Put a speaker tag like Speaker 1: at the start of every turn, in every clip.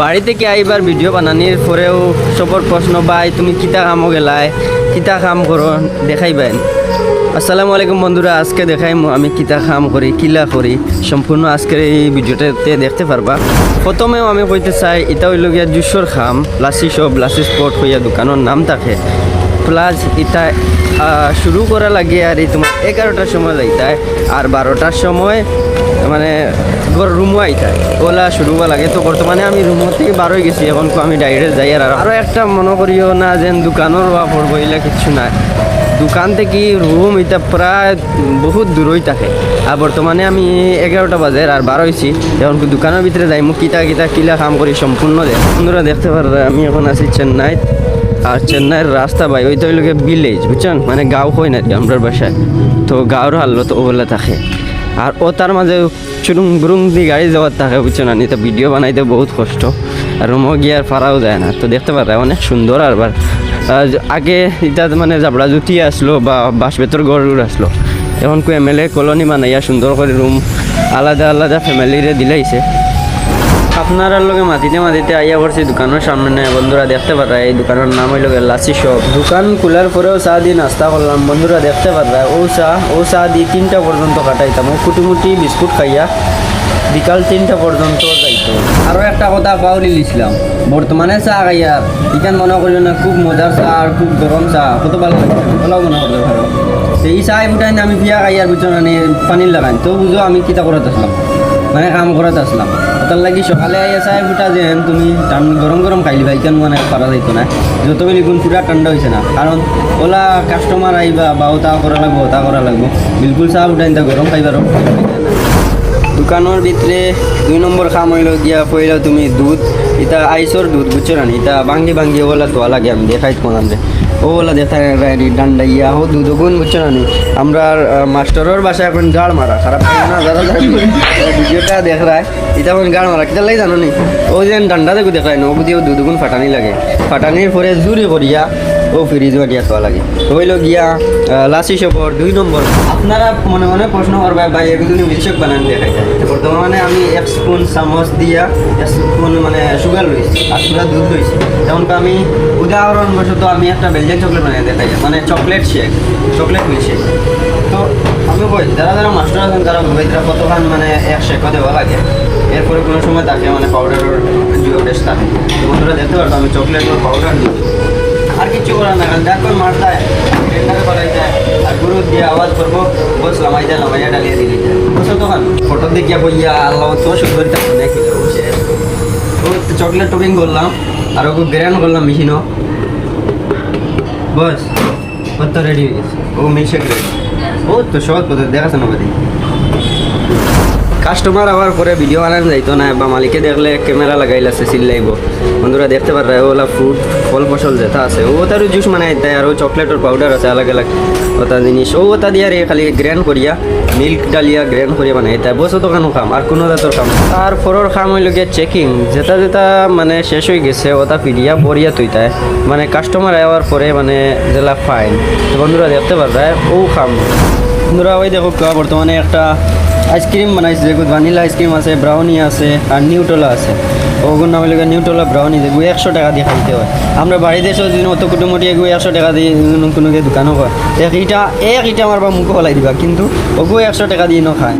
Speaker 1: বাড়ি থেকে আইবার ভিডিও বানানির পরেও সবর প্রশ্ন ভাই তুমি কিতা কামো গেলাই? কিতা কাম করো? দেখাইবেন আসসালামু আলাইকুম বন্ধুরা আজকে দেখাইম আমি কিতা কাম করি কিলা করি। সম্পূর্ণ আজকের এই ভিডিওটাতে দেখতে পারবা। প্রথমেও আমি কইতে চাই এটা হইল গিয়া জুসর খাম। লাসি শপ লাসি স্পট হইয়া দোকানের নাম থাকে। প্লাস আহ, শুরু করা লাগে আর এই তোমার এগারোটার সময় যাইতায় আর বারোটার সময় মানে ঘর রুমও আইতায় ওলা শুরু হওয়া লাগে। তো বর্তমানে আমি রুম থেকে বার হয়ে গেছি। এখন তো আমি ডাইরেক্ট যাই আর আরও একটা মনে করিও না যে দোকানের বা পড়ব এগুলা কিচ্ছু নাই। দোকান থেকে রুম এটা প্রায় বহুত দূরই থাকে। আর বর্তমানে আমি এগারোটা বাজে আর বার হয়েছি এখন দোকানের ভিতরে যাই মুখ কিতা কিতা কিলা কাম করি সম্পূর্ণ দেখ বন্ধুরা দেখতে পারবে আমি এখন আছি চেন্নাই আর চেন্নাইয়ের রাস্তা ভাই ওইটা হইল ভিলেজ বুঝছেন মানে গাঁও হয় না আমরা বাসায়। তো গাঁওর হালত ওগুলা থাকে। আর ও তার মাঝে চুরুং বুরুং দিয়ে গাড়ি যাওয়ার থাকে বুঝছ না তো ভিডিও বানাইতে বহুত কষ্ট। আর রুমও গিয়ে আর ফারাও যায় না। তো দেখতে পারে অনেক সুন্দর আর বার আগে এটা মানে জাবড়া জুতি আসলো বা বাঁশ বেতর গড় আসলো। এখন এম এল এ কলোনি বানাইয়া সুন্দর করে রুম আলাদা আলাদা ফ্যামিলিরে দিলাইছে। আপনারা লগে মাতিতে মাতিতে আইয়া পড়ছি দোকানের সামনে বন্ধুরা দেখতে পারা এই দোকানের নাম হইল লাসি শপ। দোকান খোলার পরেও চা দিয়ে নাস্তা করলাম। বন্ধুরা দেখতে পারা ও চা ও চা দিয়ে তিনটা পর্যন্ত কাটাইতাম। ও কুটিমুটি বিস্কুট খাইয়া বিকাল তিনটা পর্যন্ত আরও একটা কথা পাউলি লিছিলাম বর্তমানে চা খাইয়া ইখান মনে করিও না, খুব মজার চা আর খুব গরম চা। কত ভালো লাগে ওলাও মনে করতে তো এই চা উঠাই আমি বিয়া খাইয়ার পিছনে পানির লাগাই তো বুঝো আমি কিতা করতে আসলাম মানে কাম করতে আসলাম তার লাগি সকালে আইয়া চাই ফুটা যেন তুমি গরম গরম খাইলি ভাই, কেন মানে পারা যাইতো না? যত বেলি গুণ পুরা ঠান্ডা হয়েছে না। কারণ ওলা কাস্টমার আইবা বা তা করা লাগবো তা করা লাগবো। বিলকুল চা ফুটা গরম খাইবার দোকানের ভিতরে দুই নম্বর খাম হইল গিয়া পইলা তুমি দুধ এটা আইসর দুধ বুঝছ না এটা বাঙ্গি বাঙ্গি ওলা তোয়া লাগে, আমি দেখাই তোমার ওলা দেখা ডান্ডা ইয়া হো দুধ গুণ বুঝছ না আমরা মাস্টারের বাসায় এখন গাড় মারা খারাপ না যারা ভিডিওটা দেখ রায় এটা এখন গাড় মারা কিতা লাগে জানো নি? ও যে ডান্ডা দেখো দেখায় না ও দিয়ে দুধ গুণ ফাটানি লাগে। ফাটানির পরে জুড়ি করিয়া ও ফ্রিজ দিয়া তোয়া লাগে। হইল গিয়া লাসি সপর দুই নম্বর। আপনারা মনে মনে প্রশ্ন করবে ভাই এক এগুলো মিল্কশেক বানান দেখাই যায় তো বর্তমানে আমি এক স্পুন চামচ দিয়া এক স্পুন মানে সুগার লইছি, আর পুরা দুধ লইছি। যেমন আমি উদাহরণবশত আমি একটা বেলজিয়ান চকলেট বানিয়ে দেখাই মানে চকলেট শেক চকলেট মিল্কশেক তো আমি কই, যারা যারা মাস্টার আছেন তারা ভাই তারা কতক্ষণ মানে এক শেকও দেওয়া লাগে? এরপরে কোনো সময় তাকে মানে পাউডারের জিও টেস্ট থাকে। বন্ধুরা দেখতে পারতো আমি চকলেটের পাউডার দিই আর কিছু করার না কারণ দেখুন মারতা আর গুরু দিয়ে আওয়াজ করব। বস লামাই লামাইয়া ডালিয়ে দিলি তখন ফটো দেখিয়া বইয়া আল্লাহ তো চকলেট টপিং করলাম, আর ওকে গ্র্যান্ড করলাম মেশিনও বস, কত রেডি হয়ে গেছে? ও মিল্কশেক ও তো সহজ পদ্ধতি, দেখাচ্ছে না বাদি কাস্টমার আবার পরে ভিডিও বানানো যাইতো না, বা মালিকে দেখলে ক্যামেরা লাগাইলাছে চিল্লাইব। বন্ধুরা দেখতে পারে ওলা ফ্রুট ফল ফসল যেটা আছে, ও তারও জুস বানাই দেয়, আর ও চকলেটের পাউডার আছে, আলাগ আলাগ ওটা জিনিস। ও ওটা দিয়ে খালি গ্র্যান্ড করিয়া মিল্ক ডালিয়া গ্র্যান্ড করিয়া বানাই বসে দোকানও খাম, আর কোনো জাতর খাম আর পরের খাম হইল গিয়ে চেকিং যেটা যেটা মানে শেষ হয়ে গেছে, ওটা পিডিয়া বরিয়া তুইতায় মানে কাস্টমার আওয়ার পরে মানে যেলা ফাইন বন্ধুরা দেখতে পারবে, ও খাম। বন্ধুরা, ওই দেখো বর্তমানে একটা আইসক্রিম বানাইছে যেগুলো ভ্যানিলা আইসক্রিম আছে, ব্রাউনি আছে, আর নিউটোলা আছে। ওগুলো নাম হলে নিউটোলা ব্রাউনি যেগুলো একশো টাকা দিয়ে খাইতে হয়। আমরা বাড়িতে যদি অত কুটুমুটি এগুলো একশো টাকা দিয়ে কোনো কোনো দোকানও হয়, এক ইটা এক ইটা আমার বা মুখে হলাই দিবা, কিন্তু ওগুলো একশো টাকা দিয়ে নখায়।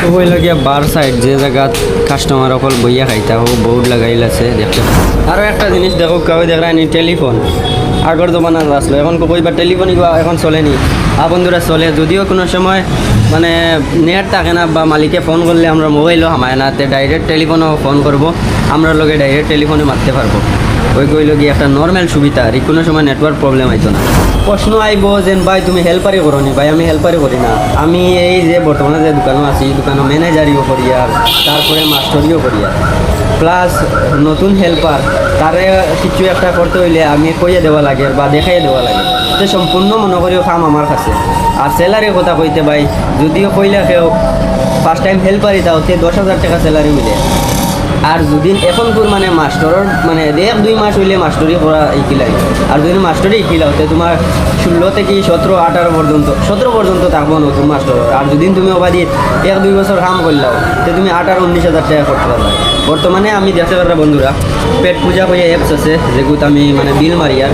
Speaker 1: তো হইল গিয়া বার সাইড যে জায়গাত কাস্টমার অকল বইয়া খাইতা হোক বোর্ড লাগাইল আছে, দেখতে আরও একটা জিনিস দেখো কাউ দেখায় নি টেলিফোন আগর জমানা আসলো এখন কইবা টেলিফোন এখন চলেনি আর বন্ধুরা চলে। যদিও কোনো সময় মানে নেট থাকে না বা মালিকে ফোন করলে আমরা মোবাইলও হামায় না, তে ডাইরেক্ট টেলিফোনও ফোন করব। আমরা লগে ডাইরেক্ট টেলিফোনে মারতে পারব। ওই কইল গিয়ে একটা নর্মাল সুবিধা, আর কোনো সময় নেটওয়ার্ক প্রবলেম আইতো না। প্রশ্ন আইব যেন ভাই, তুমি হেল্পারই করো নি ভাই, আমি হেল্পারই করি না। আমি এই যে বর্তমানে যে দোকানও আছি দোকানও ম্যানেজারিও করি আর তারপরে মাস্টরিও করি আর। প্লাস নতুন হেল্পার তারে কিছু একটা করতে হইলে আমি কইয়া দেওয়া লাগে বা দেখাই দেওয়া লাগে। তো সম্পূর্ণ মনে করিও কাম আমার কাছে। আর স্যালারির কথা কইতে ভাই, যদিও কইলা কেউ ফার্স্ট টাইম হেল্পারই দাও, তে দশ হাজার টাকা স্যালারি মিলে। আর যদি এখন তোর মানে মাস্টরের মানে এক দুই মাস হইলে মাস্টরি করা শিকিলাই আর যদি মাস্টরি শিকিলাও তে তোমার ষোলো থেকে সতেরো, আঠারো পর্যন্ত, সতেরো পর্যন্ত থাকব নতুন মাস্টর আর যদি তুমি ওবাদি এক, দুই বছর কাম করলাও, তে তুমি আঠারো উনিশ হাজার টাকা করতে পারবে বর্তমানে আমি দেখতে পারবে বন্ধুরা, পেট পূজা হয়ে অ্যাপস আছে যেগুলো আমি মানে বিল মারি আর।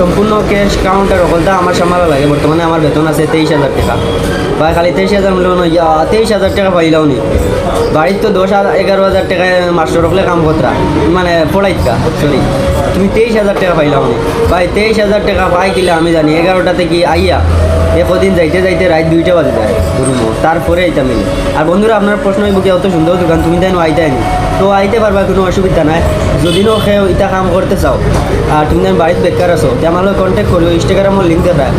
Speaker 1: সম্পূর্ণ ক্যাশ কাউন্টার অকলটা আমার সামালা লাগে, বর্তমানে আমার বেতন আছে তেইশ হাজার টাকা। বা খালি তেইশ হাজার মূল্য নয় তেইশ হাজার টাকা পাইলাও নি। বাড়ির তো দশ এগারো হাজার টাকায় মাস্টার হলে কাম করতা মানে পড়াইতা সরি। তুমি তেইশ হাজার টাকা পাইলাও নি ভাই তেইশ হাজার টাকা পাই কিলে আমি জানি এগারোটা থেকে আইয়া এ একদিন যাইতে যাইতে রাত দুইটা বাজে যায়। রুমো তারপরে আইতা মিলে। আর বন্ধুরা আপনার প্রশ্ন হইব কি অত সুন্দর দোকান তুমি তাই আইতে আনি তো আইতে পারবা কোনো অসুবিধা নাই। যদি নো খেয়ে ইটা কাম করতে চাও আর তুমি যেন বাড়িতে বেকার আছো তে আমার লগে কন্ট্যাক্ট করিও ইনস্টাগ্রামের লিঙ্ক দেখায়।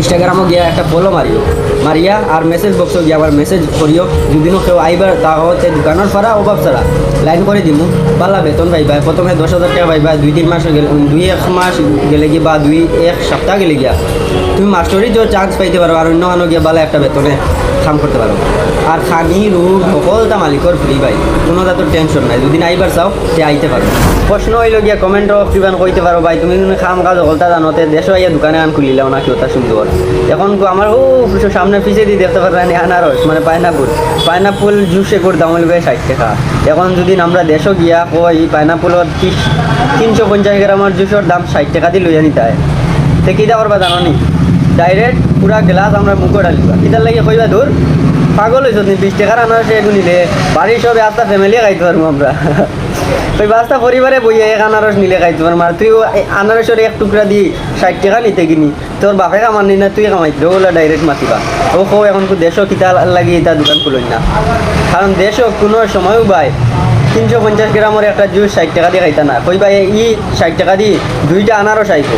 Speaker 1: ইনস্টাগ্রামও গিয়া একটা ফলো মারিও মারিয়া আর মেসেজ বক্সও গিয়া আবার মেসেজ করিও। যদিনো কেউ আইবার তাহলে দোকানের ফারা অভাব ছাড়া। লাইন করে দিব পালা বেতন পাইবা, প্রথমে দশ হাজার টাকা পাইবা, দুই, তিন মাস গেলে দুই, এক মাস গেলে গিয়ে বা দুই, এক সপ্তাহ গেলে গিয়া। তুমি মাস্টরি তো চান্স পাইতে পারো, আর অন্য আনো গিয়ে বালা একটা বেতনে কাম করতে পারো। আর খানি রুম সকলটা মালিকর ফ্রি পাই কোনো তাদের টেনশন নাই। যদি আইবার চাও সে আইতে পারো। প্রশ্ন হইল গিয়া কমেন্টও কিবান কইতে পারো ভাই। তুমি খাম কাজ সকলটা জানোতে দেশ আইয়া দোকানে আন খুলিলাও না কেউ তা সুন্দর এখন কো আমার ও সামনে পিছিয়ে দিয়ে দেখতে পারেন আনারস মানে পাইনাপুল পাইনাপুল জুসে করে দাম হইবে ষাট টাকা। এখন যদি আমরা দেশও গিয়া কই পাইনাপুলত ত্রিশ তিনশো পঞ্চাশ গ্রামের জুসের দাম ষাট টাকা দিয়ে লইয়া নিতে হয় তে কী পারবা জানো নি ডাইরেক্ট পুরা গ্লাস আমরা মুখে ডালিবা কিতার লাগে কইবা দূর পাগল হয়েছ তুমি, বিশ টাকার আনারসে এগু নিলে। বাড়ির সবে আস্তা ফ্যামিলি খাইতে পারব আমরা। ওই বাস্তা পরিবারে বইয়ে এক আনারস নিলে খাইতে পারব আর তুই আনারসের এক টুকরা দি ষাট টাকা নিতে কিনি। তোর বাপে কামানি না, তুই কামাইতে ওগুলো ডাইরেক্ট মাতিবা। ও কো এখন দেশও কিতা লাগি এটা দোকান খুলই না। কারণ দেশও কোনো সময়ও বাই, তিনশো পঞ্চাশ গ্রামের একটা জুস ষাট টাকা দিয়ে খাইতা না। কইবা ই ষাট টাকা দি দুইটা আনারস আইতো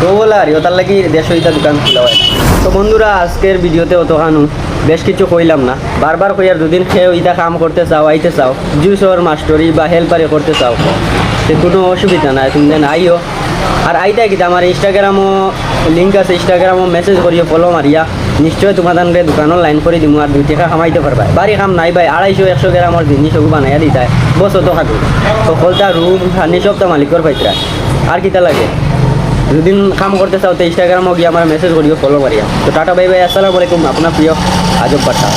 Speaker 1: তো বলে আর ওটার লাগি দেড়শো ইটা দোকান খোলা হয় তো বন্ধুরা, আজকের ভিডিওতে অত খানু বেশ কিছু কইলাম না। বারবার কই আর দুদিন খেয়ে ইটা কাম করতে চাও, আইতে চাও জুসর মাস্টরি বা হেল্পারে করতে চাও। সে কোনো অসুবিধা নাই, তুমি দেন আইও। আর আইতা কি, আমার ইনস্টাগ্রামও লিঙ্ক আছে ইনস্টাগ্রামও মেসেজ করিও ফলো মারিয়া। নিশ্চয় তোমাদের দোকানও লাইন করে দিমু, আর দুই টাকা কামাইতে পারবা। বাড়ি কাম নাই ভাই, আড়াইশো, একশো গ্রামের জিনিস সব বানাইয়া দিতায়। বস তো খাটু সকলটা রুম খানি সব তো মালিকর পাইতরা। আর কিতা লাগে? দুদিন কাম করতে চাও, তো ইনস্টাগ্রামও গিয়ে আমার মেসেজ করিও ফলো মারিয়া তো টাটা বাই বাই আসসালামু আলাইকুম, আপনার প্রিয় আজব বাটা